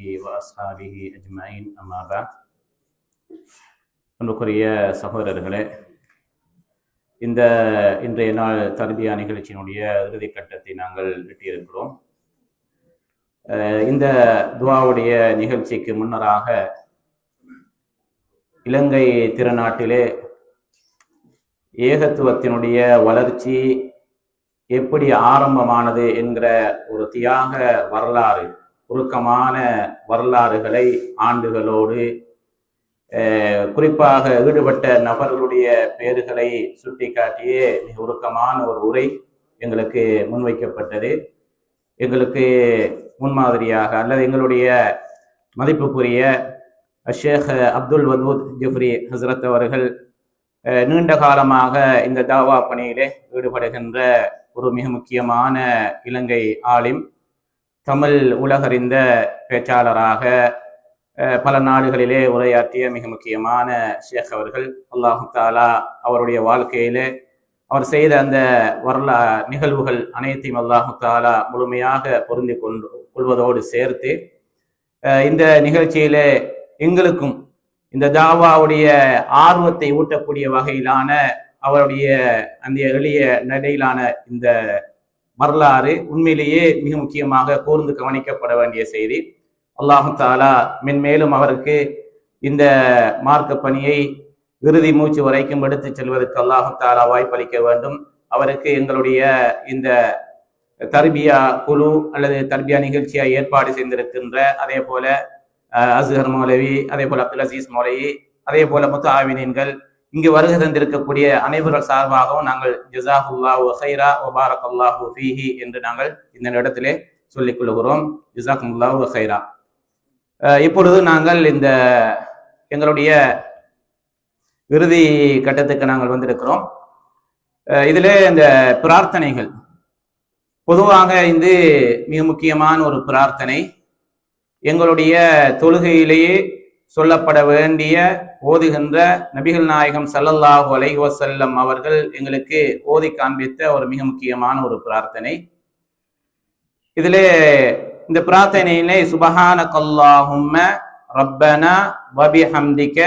ஆலிஹி வாஸ்ஹாபிஹி அஜ்மாயின் அம்மாபா அன்புக்குரிய சகோதரர்களே இந்த இன்றைய நாள் தர்பியா நிகழ்ச்சியினுடைய இறுதி கட்டத்தை நாங்கள் எட்டியிருக்கிறோம். இந்த துவாவுடைய நிகழ்ச்சிக்கு முன்னராக இலங்கை திருநாட்டிலே ஏகத்துவத்தினுடைய வளர்ச்சி எப்படி ஆரம்பமானது என்கிற ஒரு தியாக வரலாறு உருக்கமான வரலாறுகளை ஆண்டுகளோடு குறிப்பாக ஈடுபட்ட நபர்களுடைய பெயர்களை சுட்டிக்காட்டியே மிக உருக்கமான ஒரு உரை எங்களுக்கு முன்வைக்கப்பட்டது. எங்களுக்கு முன்மாதிரியாக அல்லது எங்களுடைய மதிப்புக்குரிய ஷேக் அப்துல் வதூத் ஜிப்ரி ஹசரத் அவர்கள் நீண்ட காலமாக இந்த தாவா பணியிலே ஈடுபடுகின்ற ஒரு மிக முக்கியமான இலங்கை ஆலிம். தமிழ் உலகறிந்த பேச்சாளராக பல நாடுகளிலே உரையாற்றிய மிக முக்கியமான ஷேக் அவர்கள் அல்லாஹு தாலா அவருடைய வாழ்க்கையிலே அவர் செய்த அந்த வரலா நிகழ்வுகள் அனைத்தையும் அல்லாஹு தாலா முழுமையாக பொருந்தி கொண்டு கொள்வதோடு சேர்த்து இந்த நிகழ்ச்சியிலே எங்களுக்கும் இந்த தாவாவுடைய ஆர்வத்தை ஊட்டக்கூடிய வகையிலான அவருடைய அந்த எளிய நடையிலான இந்த வரலாறு உண்மையிலேயே மிக முக்கியமாக கூர்ந்து கவனிக்கப்பட வேண்டிய செய்தி. அல்லாஹு தாலா மென்மேலும் அவருக்கு இந்த மார்க்க பணியை இறுதி மூச்சு வரைக்கும் எடுத்துச் செல்வதற்கு அல்லாஹு தாலா வாய்ப்பளிக்க வேண்டும். அவருக்கு எங்களுடைய இந்த தர்பியா குழு அல்லது தர்பியா நிகழ்ச்சியாக ஏற்பாடு செய்திருக்கின்ற அதே போல அசுகர் மௌலவி அதே போல அப்துல் அசீஸ் மௌலவி அதே போல முத்து ஆவினீன்கள் இங்கு வருகை தந்திருக்கக்கூடிய அனைவர்கள் சார்பாகவும் நாங்கள் ஜிசாஹுல்லா ஹைரா ஒபாரக் அல்லாஹு ஃபீஹி என்று நாங்கள் இந்த இடத்திலே சொல்லிக் கொள்கிறோம். ஜிசாக்குல்லாஹு ஹைரா இப்பொழுது நாங்கள் இந்த எங்களுடைய இறுதி கட்டத்துக்கு நாங்கள் வந்திருக்கிறோம். இதிலே இந்த பிரார்த்தனைகள். பொதுவாக இது மிக முக்கியமான ஒரு பிரார்த்தனை. எங்களுடைய தொழுகையிலேயே சொல்லப்பட வேண்டிய ஓதுகின்ற நபிகள் நாயகம் சல்லல்லாஹு அலைஹி வஸல்லம் அவர்கள் எங்களுக்கு ஓதி காண்பித்த ஒரு மிக முக்கியமான ஒரு பிரார்த்தனை. இதிலே இந்த பிரார்த்தனையிலே சுபஹான அல்லாஹும்ம ரப்பனா வபிஹம்திக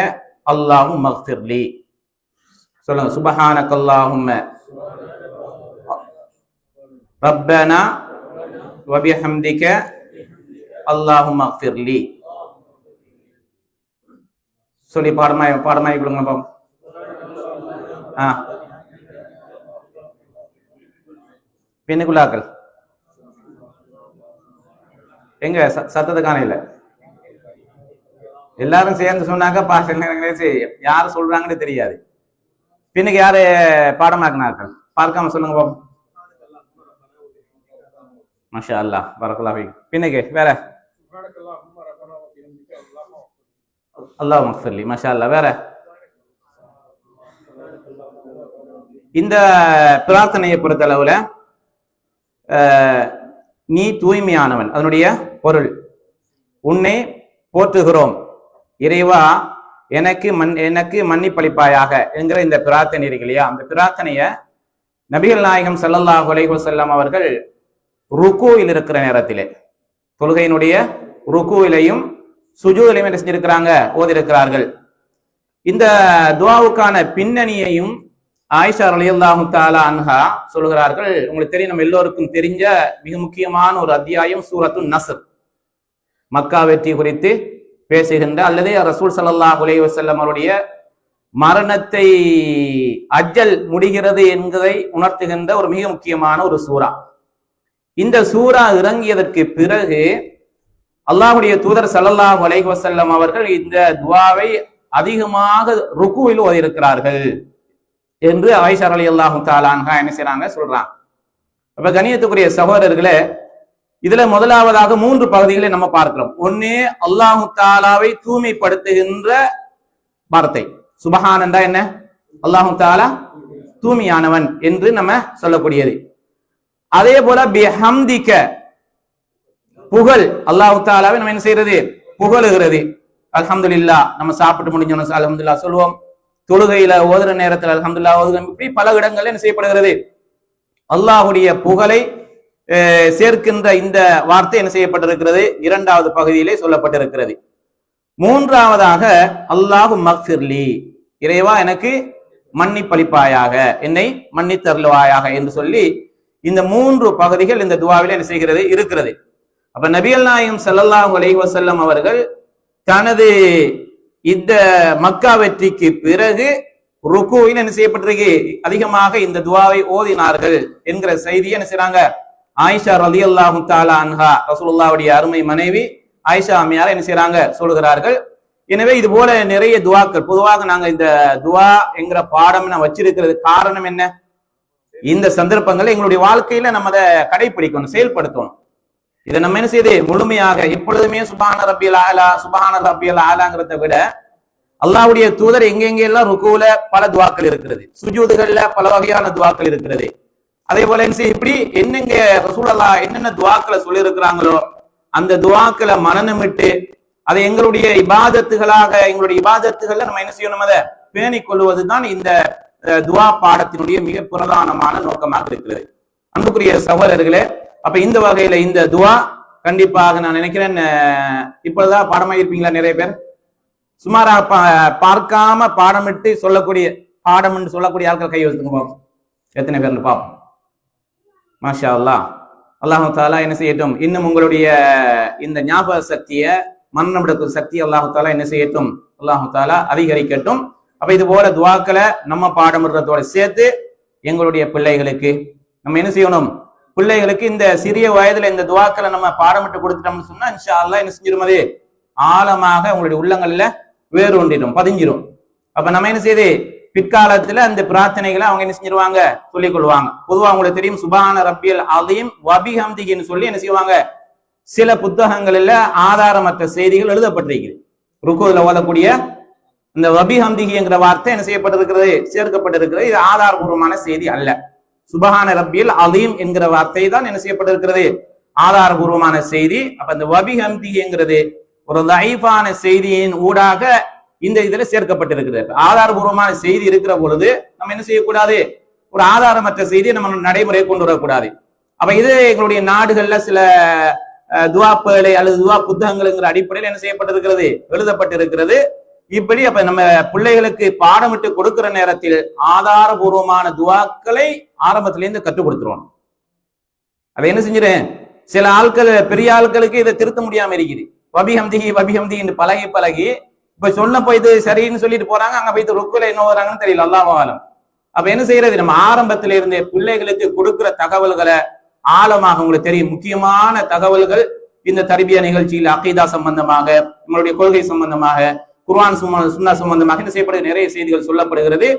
அல்லாஹும் மஃபிர்லி சொல்லுங்க சுபஹான அல்லாஹும்ம ரப்பனா வபிஹம்திக அல்லாஹும் மஃபிர்லி சொல்லி பாடமாய் பாடமாய் கொடுங்க பாப்போம் ஆ. பின்னுக்குள்ளாக்கள் எங்க? ச- சத்தத்தை காணையில. எல்லாரும் சேர்ந்து சொன்னாக்க பாச யார் சொல்றாங்கன்னு தெரியாது. பின்னுக்கு யாரு பாடமாக்குனார்கள்? பார்க்காம சொல்லுங்க பாப்போம் மஷா அல்லாஹ் பரக்கல்லா பின்னுக்கு வேற. அல்லாஹ் மக்சர்லி மஷா அல்லாஹ் வேற? இந்த பிரார்த்தனையை பொறுத்தளவில் நீ தூய்மையானவன். அதனுடைய பொருள் உன்னை போற்றுகிறோம். இறைவா எனக்கு மன் எனக்கு மன்னிப்பளிப்பாயாக என்கிற இந்த பிரார்த்தனை இருக்கு இல்லையா? அந்த பிரார்த்தனைய நபிகள் நாயகம் ஸல்லல்லாஹு அலைஹி செல்லம் அவர்கள் ருக்குவில் இருக்கிற நேரத்திலே தொழுகையினுடைய ருக்குவிலையும் சுஜூதிலையும் என்ன செஞ்சிருக்கிறாங்க ஓதிருக்கிறார்கள் இந்த துவாவுக்கான பின்னணியையும் ஆயிஷா ரலியல்லாஹு தாலா அன்ஹா சொல்கிறார்கள் உங்களுக்கு தெரியும் நம்ம எல்லோருக்கும் தெரிஞ்ச மிக முக்கியமான ஒரு அத்தியாயம் சூரத்து நசர் மக்கா வெற்றி குறித்து பேசுகின்ற அல்லது ரசூல் சல்லாஹ் அலைஹி வசல்லம் அவருடைய மரணத்தை அஜல் முடிகிறது என்பதை உணர்த்துகின்ற ஒரு மிக முக்கியமான ஒரு சூரா இந்த சூரா இறங்கியதற்கு பிறகு அல்லாஹுடைய தூதர் சல்லல்லாஹ் அலைஹி வசல்லம் அவர்கள் இந்த துவாவை அதிகமாக ருக்குவில் ஓதியிருக்கிறார்கள் என்று ஆயிஷா அலி அல்லாஹு தாலான்ஹா என்ன செய்யறாங்க சொல்றாங்க அப்ப கணியத்துக்குரிய சகோதரர்களே இதுல முதலாவதாக மூன்று பகுதிகளை நம்ம பார்க்கிறோம். ஒண்ணு அல்லாஹு தாலாவை தூய்மைப்படுத்துகின்ற வார்த்தை. சுபஹானந்தா என்ன? அல்லாஹு தாலா தூய்மையானவன் என்று நம்ம சொல்லக்கூடியது. அதே போல பிஹம்திக புகழ் அல்லாஹு தாலாவை நம்ம என்ன செய்யறது புகழுகிறது. அல்ஹம்துலில்லா நம்ம சாப்பிட்டு முடிஞ்சோம். அலமதுல்லா சொல்லுவோம் தொழுகையில ஓதுற நேரத்தில் அலமதுல்லா ஓதுகிறோம் இப்படி பல இடங்கள்ல என்ன செய்யப்படுகிறது? அல்லாஹுடைய புகழை சேர்க்கின்ற இந்த வார்த்தை என்ன செய்யப்பட்டிருக்கிறது? இரண்டாவது பகுதியிலே சொல்லப்பட்டிருக்கிறது. மூன்றாவதாக அல்லாஹு மக்ஃபிர்லி இறைவா எனக்கு மன்னிப்பளிப்பாயாக என்னை மன்னித்தருள்வாயாக என்று சொல்லி இந்த மூன்று பகுதிகள் இந்த துவாவில் என்ன செய்கிறது? இருக்கிறது. அப்ப நபிகள் நாயகம் ஸல்லல்லாஹு அலைஹி வஸல்லம் அவர்கள் தனது இந்த மக்கா வெற்றிக்கு பிறகு ருக்குவில் என்ன செய்யப்பட்டிருக்கு? அதிகமாக இந்த துவாவை ஓதினார்கள் என்கிற செய்தியை என்ன செய்றாங்க? ஆயிஷா ரலியல்லாஹு தாலா அன்ஹா ரசூலுல்லாஹ்வுடைய அருமை மனைவி ஆயிஷா அம்மையார் என்ன செய்யறாங்க சொல்கிறார்கள். எனவே இது போல நிறைய துவாக்கள். பொதுவாக நாங்க இந்த துவா என்கிற பாடம் நான் வச்சிருக்கிறது காரணம் என்ன? இந்த சந்தர்ப்பங்களை எங்களுடைய வாழ்க்கையில நம்ம அதை கடைபிடிக்கணும் செயல்படுத்தணும். இதை நம்ம என்ன செய்யுது முழுமையாக எப்பொழுதுமே சுபான ரப்பியல் ஆலா சுபான ரப்பியல் ஆலாங்கிறத விட அல்லாவுடைய தூதர் எங்கெங்க எல்லாம் ருக்குல பல துவாக்கள் இருக்கிறது. சுஜூதுகள்ல பல வகையான துவாக்கள் இருக்கிறது. அதே போல என்ன செய்ய இப்படி என்னங்க ரசூலல்லா என்னென்ன துவாக்களை சொல்லி இருக்கிறாங்களோ அந்த துவாக்களை மனநமிட்டு அதை எங்களுடைய இபாதத்துகளாக எங்களுடைய இபாதத்துகள்ல நம்ம என்ன செய்யணும்? அதை பேணிக் கொள்வதுதான் இந்த துவா பாடத்தினுடைய மிக பிரதானமான நோக்கமாக இருக்கிறது. அன்புக்குரிய சகோதரர்களே அப்ப இந்த வகையில இந்த துவா கண்டிப்பாக நான் நினைக்கிறேன் அஹ், பாடமா பாடமாயிருப்பீங்களா நிறைய பேர்? சுமாரா பா- பார்க்காம பாடமிட்டு சொல்லக்கூடிய பாடம்னு சொல்லக்கூடிய ஆட்கள் கை வச்சுங்க பார்ப்போம் எத்தனை பேர்னு பார்ப்போம் மாஷா அல்லாஹ் அல்லாஹு தாலா என்ன செய்யட்டும்? இன்னும் உங்களுடைய இந்த ஞாபக சக்தியை மன்னமிடக்கும் சக்தி அல்லாஹு தாலா என்ன செய்யட்டும்? அல்லாஹு தாலா அதிகரிக்கட்டும். அப்ப இது போல துவாக்களை நம்ம பாடமிடுறதோட சேர்த்து எங்களுடைய பிள்ளைகளுக்கு நம்ம என்ன செய்யணும்? பிள்ளைகளுக்கு இந்த சிறிய வயதுல இந்த துவாக்களை நம்ம பாடமிட்டு கொடுத்துட்டோம்னு சொன்னா இன்ஷா அல்லாஹ் என்ன செஞ்சிரும் அது ஆழமாக உங்களுடைய உள்ளங்கள்ல வேறு ஒன்றிடும் பதிஞ்சிரும். அப்ப நம்ம என்ன செய்யுது பிற்காலத்துல அந்த பிரார்த்தனைகளை அவங்க என்ன செஞ்சிருவாங்க? சொல்லிக் கொள்வாங்க. பொதுவா அவங்களுக்கு தெரியும் சுபான ரப்பியல் அதையும் வபிஹம்திகின்னு சொல்லி என்ன செய்வாங்க? சில புத்தகங்களில் ஆதாரமற்ற செய்திகள் எழுதப்பட்டிருக்கிறது. ருக்குதுல ஓதக்கூடிய இந்த வபிஹம்திகிங்கிற வார்த்தை என்ன செய்யப்பட்டிருக்கிறது? சேர்க்கப்பட்டிருக்கிறது. இது ஆதாரபூர்வமான செய்தி அல்ல. சுபஹான ரப்பியல் அலீம் என்கிற வார்த்தை தான் என்ன செய்யப்பட்டிருக்கிறது? ஆதாரபூர்வமான செய்தி. அப்ப இந்த வபிஹம்திகிங்கிறது ஒரு லைஃபான செய்தியின் ஊடாக இந்த இதுல சேர்க்கப்பட்டிருக்கிறது. ஆதாரபூர்வமான செய்தி இருக்கிற பொழுது நம்ம என்ன செய்யக்கூடாது? ஒரு ஆதாரமற்ற செய்தியை நம்ம நடைமுறையை கொண்டு வரக்கூடாது. அப்ப இது எங்களுடைய நாடுகள்ல சில துவா பேழை அல்லது துவா புத்தகங்கள்ங்கிற அடிப்படையில் என்ன செய்யப்பட்டிருக்கிறது? எழுதப்பட்டிருக்கிறது. இப்படி அப்ப நம்ம பிள்ளைகளுக்கு பாடமிட்டு கொடுக்கிற நேரத்தில் ஆதாரபூர்வமான துவாக்களை ஆரம்பத்திலேருந்து கற்றுக் கொடுத்துருவோம் அதை என்ன செஞ்சிடேன் சில ஆட்கள் பெரிய ஆட்களுக்கு இதை திருத்த முடியாம இருக்குது. வபிஹம்திகி வபிஹம்திகின்னு பழகி பழகி இப்ப சொன்ன போய் இது சரின்னு சொல்லிட்டு போறாங்க அங்க போய் ருக்குல என்ன வராங்கன்னு தெரியல அல்லாஹாலம் அப்ப என்ன செய்யறது? நம்ம ஆரம்பத்தில இருந்தே பிள்ளைகளுக்கு கொடுக்கிற தகவல்களை ஆழமாக உங்களுக்கு தெரியும். முக்கியமான தகவல்கள் இந்த தர்பியா நிகழ்ச்சியில் அகைதா சம்பந்தமாக நம்மளுடைய கொள்கை சம்பந்தமாக குர்வான் சும்மா சுன்னா சம்பந்தமாக என்ன செய்யப்படுது நிறைய செய்திகள் சொல்லப்படுகிறது.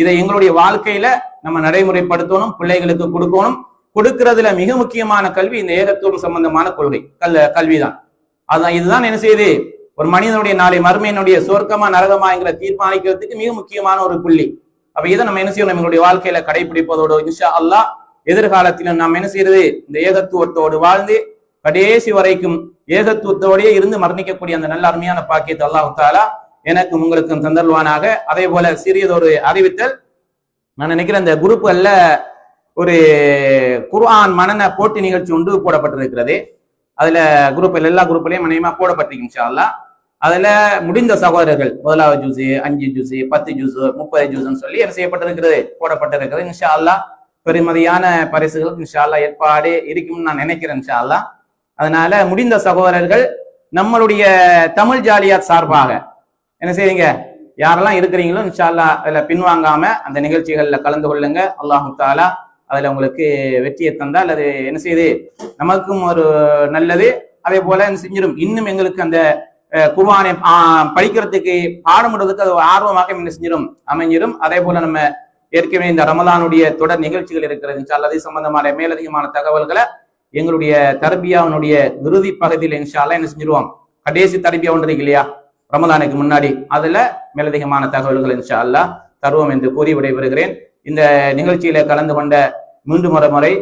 இதை எங்களுடைய வாழ்க்கையில நம்ம நடைமுறைப்படுத்தணும் பிள்ளைகளுக்கு கொடுக்கணும். கொடுக்கிறதுல மிக முக்கியமான கல்வி இந்த ஏகத்துவம் சம்பந்தமான கொள்கை. கல் கல்விதான். அதான் இதுதான் என்ன செய்யுது ஒரு மனிதனுடைய நாளை மறுமையினுடைய சொர்க்கமா நரகமாங்கிற தீர்மானிக்கிறதுக்கு மிக முக்கியமான ஒரு புள்ளி. அப்ப இதை நம்ம என்ன செய்யணும்? எங்களுடைய வாழ்க்கையில கடைபிடிப்பதோடு இன்ஷா அல்லாஹ் எதிர்காலத்திலும் நாம் என்ன செய்யறது? இந்த ஏகத்துவத்தோடு வாழ்ந்து கடைசி வரைக்கும் ஏகத்துவத்தோடயே இருந்து மரணிக்கக்கூடிய அந்த நல்ல அருமையான பாக்கியத்தை அல்லாஹ் தாலா எனக்கும் உங்களுக்கும் தந்தல்வானாக அதே போல சிறியதொரு அறிவித்தல். நான் நினைக்கிறேன் இந்த குரூப்புகள்ல ஒரு குர்ஆன் மனன போட்டி நிகழ்ச்சி ஒன்று போடப்பட்டிருக்கிறது. அதுல குரூப்பில் எல்லா குரூப்லயும் மனையமா போடப்பட்டிருக்கு இன்ஷால்லா அதுல முடிந்த சகோதரர்கள் முதலாவது ஜூஸ் அஞ்சு ஜூஸ் பத்து ஜூஸ் முப்பது ஜூஸ்ன்னு சொல்லி என்ன செய்யப்பட்டிருக்கிறது? போடப்பட்டிருக்கிறது இன்ஷா அல்லா பெருமதியான பரிசுகள் இன்ஷா அல்லா ஏற்பாடு இருக்கும்னு நான் நினைக்கிறேன் இன்ஷா அல்லா அதனால முடிந்த சகோதரர்கள் நம்மளுடைய தமிழ் ஜாலியார் சார்பாக என்ன செய்றீங்க? யாரெல்லாம் இருக்கிறீங்களோ இன்ஷால்லா அதில் பின்வாங்காம அந்த நிகழ்ச்சிகளில் கலந்து கொள்ளுங்க. அல்லாஹு தாலா அதில் உங்களுக்கு வெற்றியை தந்தால் அது என்ன செய்யுது நமக்கும் ஒரு நல்லது. அதே போல என்ன செஞ்சிடும் இன்னும் எங்களுக்கு அந்த குர்வானை படிக்கிறதுக்கு பாடமிடுறதுக்கு அது ஒரு ஆர்வமாக என்ன செஞ்சிடும் அமைஞ்சிடும் அதே போல நம்ம ஏற்கனவே இந்த ரமலானுடைய தொடர் நிகழ்ச்சிகள் இருக்கிறது. இன்ஷால்லா அது சம்பந்தமான மேலதிகமான தகவல்களை எங்களுடைய தர்பியாவினுடைய இறுதி பகுதியில் இன்ஷா என்ன செஞ்சிருவோம் கடைசி தரபியா ஒன்று இல்லையா? ரமதானுக்கு முன்னாடி. அதுல மேலதிகமான தகவல்கள் இன்ஷா அல்லாஹ் தருவோம் என்று கூறி விடைபெறுகிறேன். இந்த நிகழ்ச்சியில கலந்து கொண்ட மீண்டும் ஒரு முறை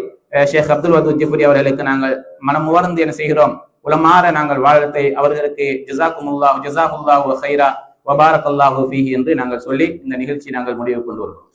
ஷேக் அப்துல் வதூத் ஜிஃபுரி அவர்களுக்கு நாங்கள் மனம் உவர்ந்து என்ன செய்கிறோம்? உலமாற நாங்கள் வாழ்த்தை அவர்களுக்கு ஜிசாக்குமுல்லா ஜிசாகுல்லாஹு ஹைரா வபாரக் அல்லாஹு ஃபீஹி என்று நாங்கள் சொல்லி இந்த நிகழ்ச்சி நாங்கள் முடிவு கொண்டு வருகிறோம்.